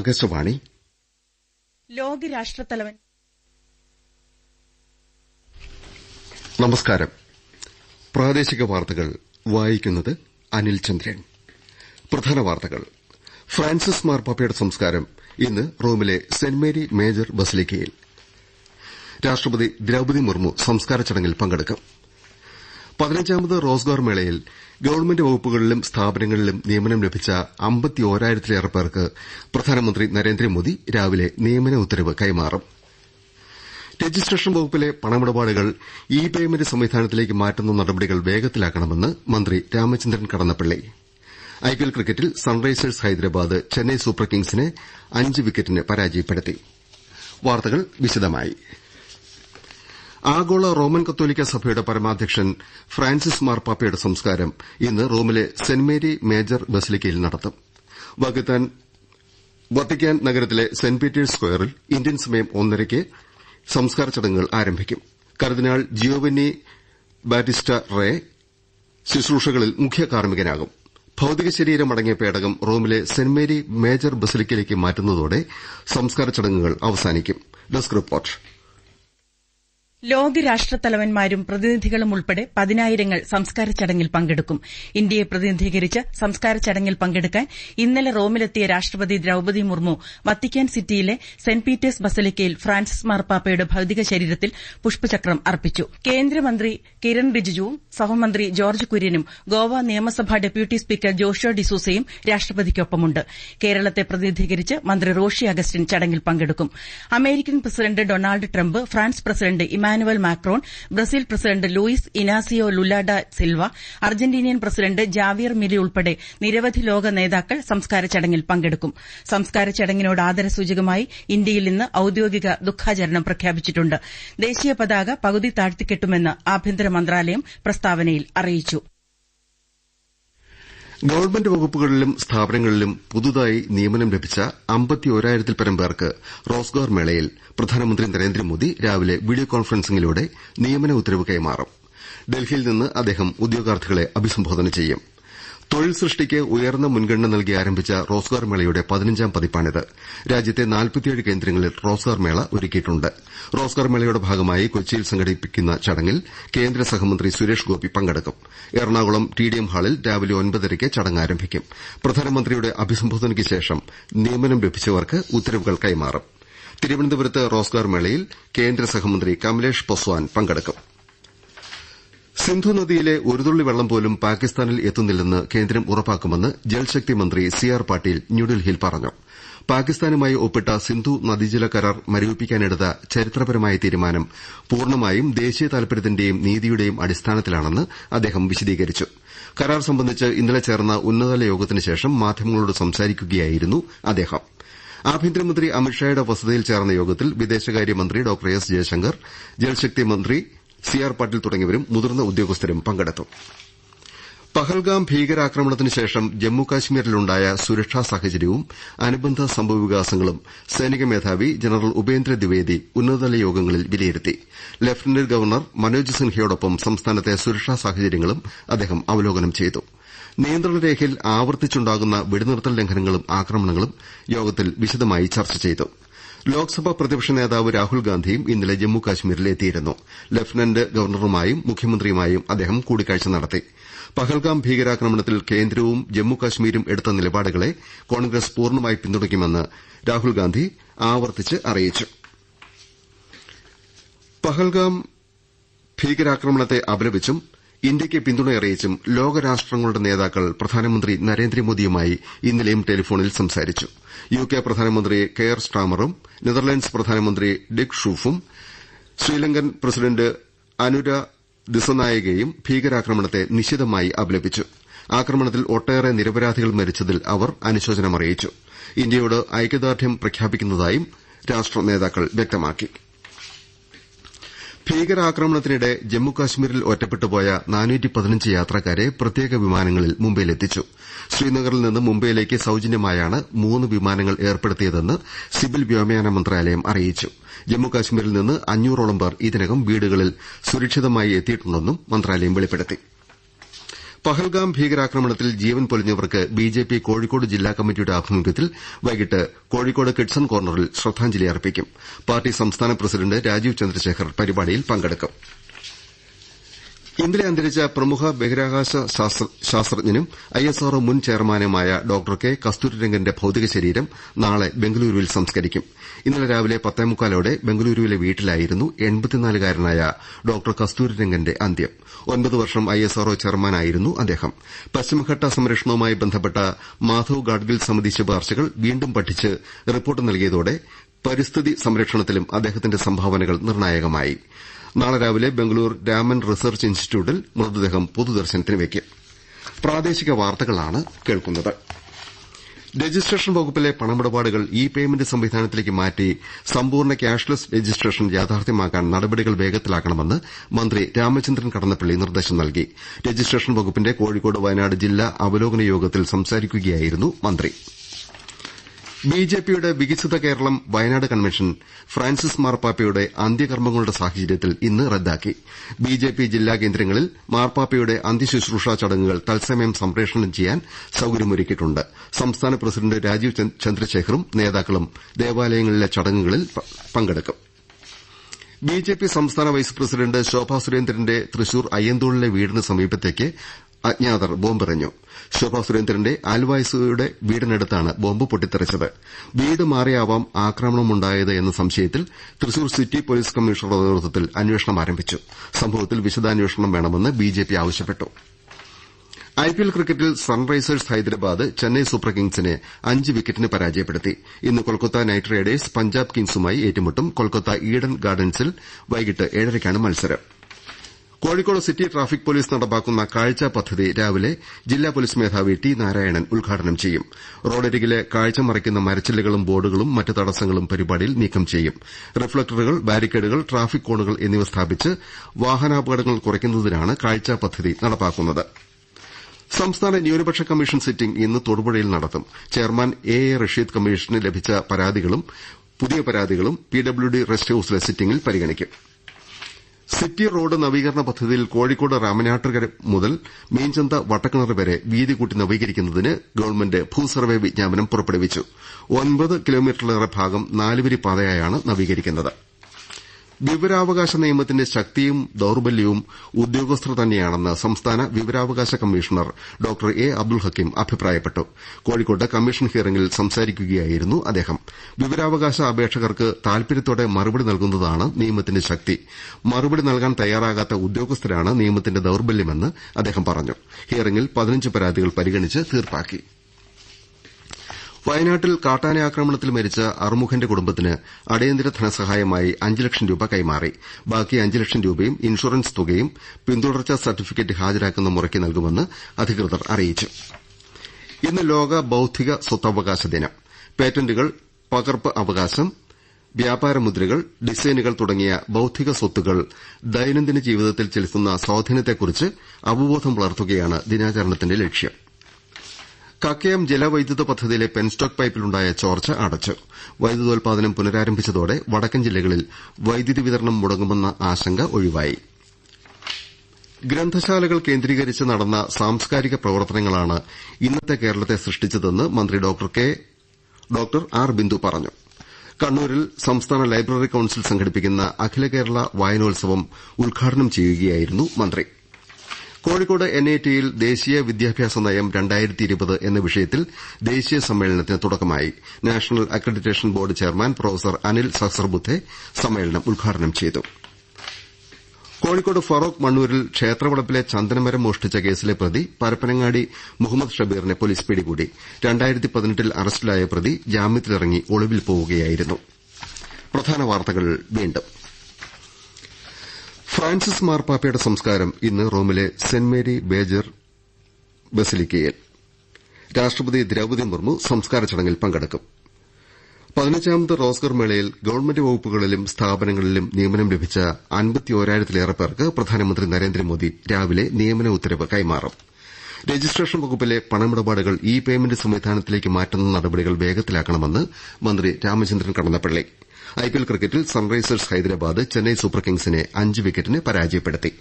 ആകാശവാണി. ലോകരാഷ്ട്രത്തലവൻ. നമസ്കാരം. പ്രാദേശിക വാർത്തകൾ വായിക്കുന്നത് അനിൽ ചന്ദ്രൻ. പ്രധാന വാർത്തകൾ. ഫ്രാൻസിസ് മാർപ്പാപ്പയുടെ സംസ്കാരം ഇന്ന് റോമിലെ സെന്റ് മേരി മേജർ ബസിലിക്കയിൽ. രാഷ്ട്രപതി ദ്രൌപതി മുർമു സംസ്കാര ചടങ്ങിൽ പങ്കെടുക്കും. പതിനഞ്ചാമത് റോസ്ഗാർ മേളയിൽ ഗവൺമെന്റ് വകുപ്പുകളിലും സ്ഥാപനങ്ങളിലും നിയമനം ലഭിച്ച അമ്പത്തിയോരായിരത്തിലേറെ പേർക്ക് പ്രധാനമന്ത്രി നരേന്ദ്രമോദി രാവിലെ നിയമന ഉത്തരവ് കൈമാറും. രജിസ്ട്രേഷൻ വകുപ്പിലെ പണമിടപാടുകൾ ഇ പേയ്മെന്റ് സംവിധാനത്തിലേക്ക് മാറ്റുന്ന നടപടികൾ വേഗത്തിലാക്കണമെന്ന് മന്ത്രി രാമചന്ദ്രൻ കടന്നപ്പള്ളി. ഐപിഎൽ ക്രിക്കറ്റിൽ സൺറൈസേഴ്സ് ഹൈദരാബാദ് ചെന്നൈ സൂപ്പർ കിങ്സിനെ അഞ്ച് വിക്കറ്റിന് പരാജയപ്പെടുത്തി. വാർത്തകൾ വിശദമായി. ആഗോള റോമൻ കത്തോലിക്ക സഭയുടെ പരമാധ്യക്ഷൻ ഫ്രാൻസിസ് മാർപ്പാപ്പയുടെ സംസ്കാരം ഇന്ന് റോമിലെ സെന്റ് മേരി മേജർ ബസിലിക്കയിൽ നടത്തും. വത്തിക്കാൻ നഗരത്തിലെ സെന്റ് പീറ്റേഴ്സ് സ്ക്വയറിൽ ഇന്ത്യൻ സമയം ഒന്നരയ്ക്ക് സംസ്കാര ചടങ്ങുകൾ ആരംഭിക്കും. കർദിനാൾ ജിയോവെന്നി ബാറ്റിസ്റ്റ റേ ശുശ്രൂഷകളിൽ മുഖ്യ കാർമ്മികനാകും. ഭൌതിക ശരീരമടങ്ങിയ പേടകം റോമിലെ സെന്റ് മേരി മേജർ ബസിലിക്കയിലേക്ക് മാറ്റുന്നതോടെ സംസ്കാര ചടങ്ങുകൾ അവസാനിക്കും. Desk report. ലോകരാഷ്ട്രത്തലവന്മാരും പ്രതിനിധികളും ഉൾപ്പെടെ പതിനായിരങ്ങൾ സംസ്കാര ചടങ്ങിൽ പങ്കെടുക്കും. ഇന്ത്യയെ പ്രതിനിധീകരിച്ച് സംസ്കാര ചടങ്ങിൽ പങ്കെടുക്കാൻ ഇന്നലെ റോമിലെത്തിയ രാഷ്ട്രപതി ദ്രൌപതി മുർമു വത്തിക്കാൻ സിറ്റിയിലെ സെന്റ് പീറ്റേഴ്സ് ബസലിക്കയിൽ ഫ്രാൻസിസ് മാർപ്പാപ്പയുടെ ഭൌതിക ശരീരത്തിൽ പുഷ്പചക്രം അർപ്പിച്ചു. കേന്ദ്രമന്ത്രി കിരൺ റിജിജുവും സഹമന്ത്രി ജോർജ് കുര്യനും ഗോവ നിയമസഭാ ഡെപ്യൂട്ടി സ്പീക്കർ ജോഷോ ഡിസൂസയും രാഷ്ട്രപതിക്കൊപ്പമുണ്ട്. കേരളത്തെ പ്രതിനിധീകരിച്ച് മന്ത്രി റോഷി അഗസ്റ്റിൻ ചടങ്ങിൽ പങ്കെടുക്കും. American president Donald Trump France president Emmanuel Macron Brazil president Luiz Inacio Lula da Silva Argentinian president Javier Milei ഉൾപ്പെടെ നിരവധി ലോക നേതാക്കൾ സംസ്കാര ചടങ്ങിൽ പങ്കെടുക്കും. സംസ്കാര ചടങ്ങിനോട് ആദരസൂചകമായി ഇന്ത്യയിൽ ഇന്ന് ഔദ്യോഗിക ദുഃഖാചരണം പ്രഖ്യാപിച്ചിട്ടുണ്ട്. ദേശീയ പതാക പകുതി താഴ്ത്തിക്കെട്ടുമെന്ന് ആഭ്യന്തര മന്ത്രാലയം പ്രസ്താവനയിൽ അറിയിച്ചു. ഗവൺമെന്റ് വകുപ്പുകളിലും സ്ഥാപനങ്ങളിലും പുതുതായി നിയമനം ലഭിച്ച അമ്പത്തിയോരായിരത്തിൽപരം പേർക്ക് റോസ്ഗാർ മേളയിൽ പ്രധാനമന്ത്രി നരേന്ദ്രമോദി രാവിലെ വീഡിയോ കോൺഫറൻസിംഗിലൂടെ നിയമന ഉത്തരവ് കൈമാറും. ഡൽഹിയിൽ നിന്ന് അദ്ദേഹം ഉദ്യോഗാർത്ഥികളെ അഭിസംബോധന ചെയ്യും. തൊഴിൽ സൃഷ്ടിക്ക് ഉയർന്ന മുൻഗണന നൽകി ആരംഭിച്ച റോസ്ഗാർ മേളയുടെ പതിനഞ്ചാം പതിപ്പാണിത്. രാജ്യത്തെ നാൽപ്പത്തിയേഴ് കേന്ദ്രങ്ങളിൽ റോസ്ഗാർ മേള ഒരുക്കിയിട്ടുണ്ട്. റോസ്ഗാർ മേളയുടെ ഭാഗമായി കൊച്ചിയിൽ സംഘടിപ്പിക്കുന്ന ചടങ്ങിൽ കേന്ദ്ര സഹമന്ത്രി സുരേഷ് ഗോപി പങ്കെടുക്കും. എറണാകുളം ടിഡിഎം ഹാളിൽ രാവിലെ ഒൻപതരയ്ക്ക് ചടങ്ങ് ആരംഭിക്കും. പ്രധാനമന്ത്രിയുടെ അഭിസംബോധനയ്ക്ക് ശേഷം നിയമനം ലഭിച്ചവർക്ക് ഉത്തരവുകൾ കൈമാറും. തിരുവനന്തപുരത്ത് റോസ്ഗാർ മേളയിൽ കേന്ദ്ര സഹമന്ത്രി കമലേഷ് പസ്വാൻ പങ്കെടുക്കും. സിന്ധു നദിയിലെ ഒരു തുള്ളി വെള്ളം പോലും പാകിസ്ഥാനിൽ എത്തുന്നില്ലെന്ന് കേന്ദ്രം ഉറപ്പാക്കുമെന്ന് ജൽശക്തി മന്ത്രി സി ആർ പാട്ടീൽ ന്യൂഡൽഹിയിൽ പറഞ്ഞു. പാകിസ്ഥാനുമായി ഒപ്പിട്ട സിന്ധു നദീജല കരാർ മരവിപ്പിക്കാനെടുത്ത ചരിത്രപരമായ തീരുമാനം പൂർണമായും ദേശീയ താൽപര്യത്തിന്റെയും നീതിയുടെയും അടിസ്ഥാനത്തിലാണെന്ന് അദ്ദേഹം വിശദീകരിച്ചു. കരാർ സംബന്ധിച്ച് ഇന്നലെ ചേർന്ന ഉന്നതതല യോഗത്തിന് ശേഷം മാധ്യമങ്ങളോട് സംസാരിക്കുകയായിരുന്നു അദ്ദേഹം. ആഭ്യന്തരമന്ത്രി അമിത്ഷായുടെ വസതിയിൽ ചേർന്ന യോഗത്തിൽ വിദേശകാര്യമന്ത്രി ഡോ എസ് ജയശങ്കർ ജൽശക്തി മന്ത്രി സി ആർ പാട്ടീൽ തുടങ്ങിയവരും മുതിർന്ന ഉദ്യോഗസ്ഥരും പങ്കെടുത്തു. പഹൽഗാം ഭീകരാക്രമണത്തിന് ശേഷം ജമ്മുകാശ്മീരിലുണ്ടായ സുരക്ഷാ സാഹചര്യവും അനുബന്ധ സംഭവവികാസങ്ങളും സൈനിക മേധാവി ജനറൽ ഉപേന്ദ്ര ദ്വിവേദി ഉന്നതതല യോഗങ്ങളിൽ വിലയിരുത്തി. ലഫ്റ്റനന്റ് ഗവർണർ മനോജ് സിൻഹയോടൊപ്പം സംസ്ഥാനത്തെ സുരക്ഷാ സാഹചര്യങ്ങളും അദ്ദേഹം അവലോകനം ചെയ്തു. നിയന്ത്രണരേഖയിൽ ആവർത്തിച്ചുണ്ടാകുന്ന വെടിനിർത്തൽ ലംഘനങ്ങളും ആക്രമണങ്ങളും യോഗത്തിൽ വിശദമായി ചർച്ച ചെയ്തു. ലോക്സഭാ പ്രതിപക്ഷ നേതാവ് രാഹുൽ ഗാന്ധിയും ഇന്നലെ ജമ്മു കാശ്മീരിൽ എത്തിയിരുന്നു. ലഫ്റ്റനന്റ് ഗവർണറുമായും മുഖ്യമന്ത്രിയുമായും അദ്ദേഹം കൂടിക്കാഴ്ച നടത്തി. പഹൽഗാം ഭീകരാക്രമണത്തിൽ കേന്ദ്രവും ജമ്മു കാശ്മീരും എടുത്ത നിലപാടുകളെ കോൺഗ്രസ് പൂർണമായി പിന്തുണയ്ക്കുമെന്ന് രാഹുൽ ഗാന്ധി ആവർത്തിച്ച് അറിയിച്ചു. പഹൽഗാം ഭീകരാക്രമണത്തെ അപലപിച്ചും ഇന്ത്യയ്ക്ക് പിന്തുണയറിയിച്ചും ലോകരാഷ്ട്രങ്ങളുടെ നേതാക്കൾ പ്രധാനമന്ത്രി നരേന്ദ്രമോദിയുമായി ഇന്നലെയും ടെലിഫോണിൽ സംസാരിച്ചു. യുകെ പ്രധാനമന്ത്രി കെയർ സ്ട്രാമറും നെതർലാൻഡ്സ് പ്രധാനമന്ത്രി ഡിക് ഷൂഫും ശ്രീലങ്കൻ പ്രസിഡന്റ് അനുര ദിസനായകയും ഭീകരാക്രമണത്തെ നിശിതമായി അപലപിച്ചു. ആക്രമണത്തിൽ ഒട്ടേറെ നിരപരാധികൾ മരിച്ചതിൽ അവർ അനുശോചനമറിയിച്ചു. ഇന്ത്യയോട് ഐക്യദാർഢ്യം പ്രഖ്യാപിക്കുന്നതായും രാഷ്ട്രനേതാക്കൾ വ്യക്തമാക്കി. ഭീകരാക്രമണത്തിനിടെ ജമ്മുകാശ്മീരിൽ ഒറ്റപ്പെട്ടുപോയ യാത്രക്കാരെ പ്രത്യേക വിമാനങ്ങളിൽ മുംബൈയിലെത്തിച്ചു. ശ്രീനഗറിൽ നിന്ന് മുംബൈയിലേക്ക് സൌജന്യമായാണ് മൂന്ന് വിമാനങ്ങൾ ഏർപ്പെടുത്തിയതെന്ന് സിവിൽ വ്യോമയാന മന്ത്രാലയം അറിയിച്ചു. ജമ്മുകാശ്മീരിൽ നിന്ന് അഞ്ഞൂറോളം പേർ ഇതിനകം വീടുകളിൽ സുരക്ഷിതമായി എത്തിയിട്ടുണ്ടെന്നും മന്ത്രാലയം വെളിപ്പെടുത്തി. പഹൽഗാം ഭീകരാക്രമണത്തിൽ ജീവൻ പൊലിഞ്ഞവർക്ക് ബിജെപി കോഴിക്കോട് ജില്ലാ കമ്മിറ്റിയുടെ ആഭിമുഖ്യത്തിൽ വൈകിട്ട് കോഴിക്കോട് കിഡ്സൺ കോർണറിൽ ശ്രദ്ധാഞ്ജലി അർപ്പിക്കും. പാർട്ടി സംസ്ഥാന പ്രസിഡന്റ് രാജീവ് ചന്ദ്രശേഖർ പരിപാടിയിൽ പങ്കെടുക്കും. ഇന്നലെ അന്തരിച്ച പ്രമുഖ ബഹിരാകാശ ശാസ്ത്രജ്ഞനും ഐഎസ്ആർഒ മുൻ ചെയർമാനുമായ ഡോക്ടർ കെ കസ്തൂരിരംഗന്റെ ഭൌതിക ശരീരം നാളെ ബംഗളൂരുവിൽ സംസ്കരിക്കും. ഇന്നലെ രാവിലെ പത്തേമുക്കാലോടെ ബംഗളൂരുവിലെ വീട്ടിലായിരുന്നു എൺപത്തിനാലുകാരനായ ഡോക്ടർ കസ്തൂരിരംഗന്റെ അന്ത്യം. ഒൻപത് വർഷം ഐഎസ്ആർഒ ചെയർമാനായിരുന്നു അദ്ദേഹം. പശ്ചിമഘട്ട സംരക്ഷണവുമായി ബന്ധപ്പെട്ട മാധവ് ഗാഡ്ഗിൽ സമിതി ശുപാർശകൾ വീണ്ടും പഠിച്ച് റിപ്പോർട്ട് നൽകിയതോടെ പരിസ്ഥിതി സംരക്ഷണത്തിലും അദ്ദേഹത്തിന്റെ സംഭാവനകൾ നിർണായകമായി. നാളെ രാവിലെ ബംഗളൂർ രാമൻ റിസർച്ച് ഇൻസ്റ്റിറ്റ്യൂട്ടിൽ മൃതദേഹം പൊതുദർശനത്തിന് വയ്ക്കും. പ്രാദേശിക വാർത്തകളാണ് കേൾക്കുന്നത്. രജിസ്ട്രേഷൻ വകുപ്പിലെ പണമിടപാടുകൾ ഇ പേയ്മെന്റ് സംവിധാനത്തിലേക്ക് മാറ്റി സമ്പൂർണ ക്യാഷ്ലെസ് രജിസ്ട്രേഷൻ യാഥാർത്ഥ്യമാക്കാൻ നടപടികൾ വേഗത്തിലാക്കണമെന്ന് മന്ത്രി രാമചന്ദ്രൻ കടന്നപ്പള്ളി നിർദ്ദേശം നൽകി. രജിസ്ട്രേഷൻ വകുപ്പിന്റെ കോഴിക്കോട് വയനാട് ജില്ലാ അവലോകന യോഗത്തിൽ സംസാരിക്കുകയായിരുന്നു മന്ത്രി. ബിജെപിയുടെ വികസിത കേരളം വയനാട് കൺവെൻഷൻ ഫ്രാൻസിസ് മാർപ്പാപ്പയുടെ അന്ത്യകർമ്മങ്ങളുടെ സാഹചര്യത്തിൽ ഇന്ന് റദ്ദാക്കി. ബിജെപി ജില്ലാ കേന്ദ്രങ്ങളിൽ മാർപ്പാപ്പയുടെ അന്ത്യശുശ്രൂഷാ ചടങ്ങുകൾ തത്സമയം സംപ്രേഷണം ചെയ്യാൻ സൌകര്യമൊരുക്കിയിട്ടുണ്ട്. സംസ്ഥാന പ്രസിഡന്റ് രാജീവ് ചന്ദ്രശേഖറും നേതാക്കളും ദേവാലയങ്ങളിലെ ചടങ്ങുകളിൽ പങ്കെടുക്കും. ബിജെപി സംസ്ഥാന വൈസ് പ്രസിഡന്റ് ശോഭാ സുരേന്ദ്രന്റെ തൃശൂർ അയ്യന്തോളിലെ വീടിന് സമീപത്തേക്ക് അജ്ഞാതർ ബോംബെറിഞ്ഞു. ശോഭാ സുരേന്ദ്രന്റെ ആൽവായ്സയുടെ വീടിനടുത്താണ് ബോംബ് പൊട്ടിത്തെറിച്ചത്. വീട് മാറിയാവാം ആക്രമണമുണ്ടായത് എന്ന സംശയത്തിൽ തൃശൂർ സിറ്റി പോലീസ് കമ്മീഷണറുടെ നേതൃത്വത്തിൽ അന്വേഷണം ആരംഭിച്ചു. സംഭവത്തിൽ വിശദാന്വേഷണം വേണമെന്ന് ബിജെപി ആവശ്യപ്പെട്ടു. ഐപിഎൽ ക്രിക്കറ്റിൽ സൺറൈസേഴ്സ് ഹൈദരാബാദ് ചെന്നൈ സൂപ്പർ കിങ്സിനെ അഞ്ച് വിക്കറ്റിന് പരാജയപ്പെടുത്തി. ഇന്ന് കൊൽക്കത്ത നൈറ്റ് റൈഡേഴ്സ് പഞ്ചാബ് കിങ്സുമായി ഏറ്റുമുട്ടും കൊൽക്കത്ത ഈഡൻ ഗാർഡൻസിൽ വൈകിട്ട് ഏഴരയ്ക്കാണ് മത്സരം. കോഴിക്കോട് സിറ്റി ട്രാഫിക് പോലീസ് നടപ്പാക്കുന്ന കാഴ്ച പദ്ധതി രാവിലെ ജില്ലാ പോലീസ് മേധാവി ടി നാരായണൻ ഉദ്ഘാടനം ചെയ്യും. റോഡരികിലെ കാഴ്ച മറയ്ക്കുന്ന മരച്ചില്ലകളും ബോർഡുകളും മറ്റ് തടസ്സങ്ങളും പരിപാടിയിൽ നീക്കം ചെയ്യും. റിഫ്ലക്ടറുകൾ ബാരിക്കേഡുകൾ ട്രാഫിക് കോണുകൾ എന്നിവ സ്ഥാപിച്ച് വാഹനാപകടങ്ങൾ കുറയ്ക്കുന്നതിനാണ് കാഴ്ച പദ്ധതി നടപ്പാക്കുന്നത്. സംസ്ഥാന ന്യൂനപക്ഷ കമ്മീഷൻ സിറ്റിംഗ് ഇന്ന് തൊടുപുഴയിൽ നടത്തും. ചെയർമാൻ എ എ റഷീദ് കമ്മീഷന് ലഭിച്ച പരാതികളും പുതിയ പരാതികളും പി ഡബ്ല്യു ഡി റെസ്റ്റ് ഹൌസിലെ സിറ്റിംഗിൽ പരിഗണിക്കും. സിറ്റി റോഡ് നവീകരണ പദ്ധതിയിൽ കോഴിക്കോട് രാമനാട്ടുകര മുതൽ മീൻചന്ത വട്ടക്കിണർ വരെ വീതി കൂട്ടി നവീകരിക്കുന്നതിന് ഗവൺമെന്റ് ഭൂസർവേ വിജ്ഞാപനം പുറപ്പെടുവിച്ചു. ഒൻപത് കിലോമീറ്ററിലേറെ ഭാഗം നാലുവരി പാതയായാണ് നവീകരിക്കുന്നത്. വിവരാവകാശ നിയമത്തിന്റെ ശക്തിയും ദൌർബല്യവും ഉദ്യോഗസ്ഥർ തന്നെയാണെന്ന് സംസ്ഥാന വിവരാവകാശ commissioner doctor A Abdul Hakeem അഭിപ്രായപ്പെട്ടു. കോഴിക്കോട്ട് കമ്മീഷൻ ഹിയറിംഗിൽ സംസാരിക്കുകയായിരുന്നു അദ്ദേഹം. വിവരാവകാശ അപേക്ഷകർക്ക് താൽപര്യത്തോടെ മറുപടി നൽകുന്നതാണ് നിയമത്തിന്റെ ശക്തി. മറുപടി നൽകാൻ തയ്യാറാകാത്ത ഉദ്യോഗസ്ഥരാണ് നിയമത്തിന്റെ ദൌർബല്യമെന്ന് അദ്ദേഹം പറഞ്ഞു. ഹിയറിംഗിൽ പതിനഞ്ച് പരാതികൾ പരിഗണിച്ച് തീർപ്പാക്കി. വയനാട്ടിൽ കാട്ടാന ആക്രമണത്തിൽ മരിച്ച അറുമുഖന്റെ കുടുംബത്തിന് അടിയന്തര ധനസഹായമായി അഞ്ച് ലക്ഷം രൂപ കൈമാറി. ബാക്കി അഞ്ച് ലക്ഷം രൂപയും ഇൻഷുറൻസ് തുകയും പിന്തുടർച്ചാ സർട്ടിഫിക്കറ്റ് ഹാജരാക്കുന്ന മുറയ്ക്ക് നൽകുമെന്ന് അധികൃതർ അറിയിച്ചു. ഇന്ന് ലോക ബൌദ്ധിക സ്വത്തവകാശ ദിനം. പേറ്റന്റുകൾ പകർപ്പ് അവകാശം വ്യാപാരമുദ്രകൾ ഡിസൈനുകൾ തുടങ്ങിയ ബൌദ്ധിക സ്വത്തുകൾ ദൈനംദിന ജീവിതത്തിൽ ചെലുത്തുന്ന സ്വാധീനത്തെക്കുറിച്ച് അവബോധം വളർത്തുകയാണ് ദിനാചരണത്തിന്റെ ലക്ഷ്യം. കക്കയം ജലവൈദ്യുത പദ്ധതിയിലെ പെൻസ്റ്റോക്ക് പൈപ്പിലുണ്ടായ ചോർച്ച അടച്ചു. വൈദ്യുതോൽപാദനം പുനരാരംഭിച്ചതോടെ വടക്കൻ ജില്ലകളിൽ വൈദ്യുതി വിതരണം മുടങ്ങുമെന്ന ആശങ്ക ഒഴിവായി. ഗ്രന്ഥശാലകൾ കേന്ദ്രീകരിച്ച് നടന്ന സാംസ്കാരിക പ്രവർത്തനങ്ങളാണ് ഇന്നത്തെ കേരളത്തെ സൃഷ്ടിച്ചതെന്ന് മന്ത്രി ഡോക്ടർ ആർ ബിന്ദു പറഞ്ഞു. കണ്ണൂരിൽ സംസ്ഥാന ലൈബ്രറി കൌൺസിൽ സംഘടിപ്പിക്കുന്ന അഖില കേരള വായനോത്സവം ഉദ്ഘാടനം ചെയ്യുകയായിരുന്നു മന്ത്രി. കോഴിക്കോട് എൻഐടിയിൽ ദേശീയ വിദ്യാഭ്യാസ നയം എന്ന വിഷയത്തിൽ ദേശീയ സമ്മേളനത്തിന് തുടക്കമായി. National accreditation board chairman professor Anil Sahasrabudhe സമ്മേളനം ഉദ്ഘാടനം ചെയ്തു. കോഴിക്കോട് ഫറോക്ക് മണ്ണൂരിൽ ക്ഷേത്രവളപ്പിലെ ചന്ദനമരം മോഷ്ടിച്ച കേസിലെ പ്രതി പരപ്പനങ്ങാടി മുഹമ്മദ് ഷബീറിനെ പോലീസ് പിടികൂടി. അറസ്റ്റിലായ പ്രതി ജാമ്യത്തിലിറങ്ങി ഒളിവിൽ പോവുകയായിരുന്നു. ഫ്രാൻസിസ് മാർപ്പാപ്പയുടെ സംസ്കാരം ഇന്ന് റോമിലെ സെന്റ് മേരി ബേജർ ബസിലിക്കയിൽ. രാഷ്ട്രപതി ദ്രൌപദി മുർമു സംസ്കാര ചടങ്ങിൽ പങ്കെടുക്കും. പതിനഞ്ചാമത് റോസ്കർ മേളയിൽ ഗവൺമെന്റ് വകുപ്പുകളിലും സ്ഥാപനങ്ങളിലും നിയമനം ലഭിച്ച അൻപത്തിയോരായിരത്തിലേറെ പേർക്ക് പ്രധാനമന്ത്രി നരേന്ദ്രമോദി രാവിലെ നിയമന ഉത്തരവ് കൈമാറും. രജിസ്ട്രേഷൻ വകുപ്പിലെ പണമിടപാടുകൾ ഇ പേയ്മെന്റ് സംവിധാനത്തിലേക്ക് മാറ്റുന്ന നടപടികൾ വേഗത്തിലാക്കണമെന്ന് മന്ത്രി രാമചന്ദ്രൻ കടന്നപ്പള്ളി. ഐപിഎൽ ക്രിക്കറ്റിൽ സൺറൈസേഴ്സ് ഹൈദരാബാദ് ചെന്നൈ സൂപ്പർ കിങ്സിനെ അഞ്ച് വിക്കറ്റിന് പരാജയപ്പെടുത്തി.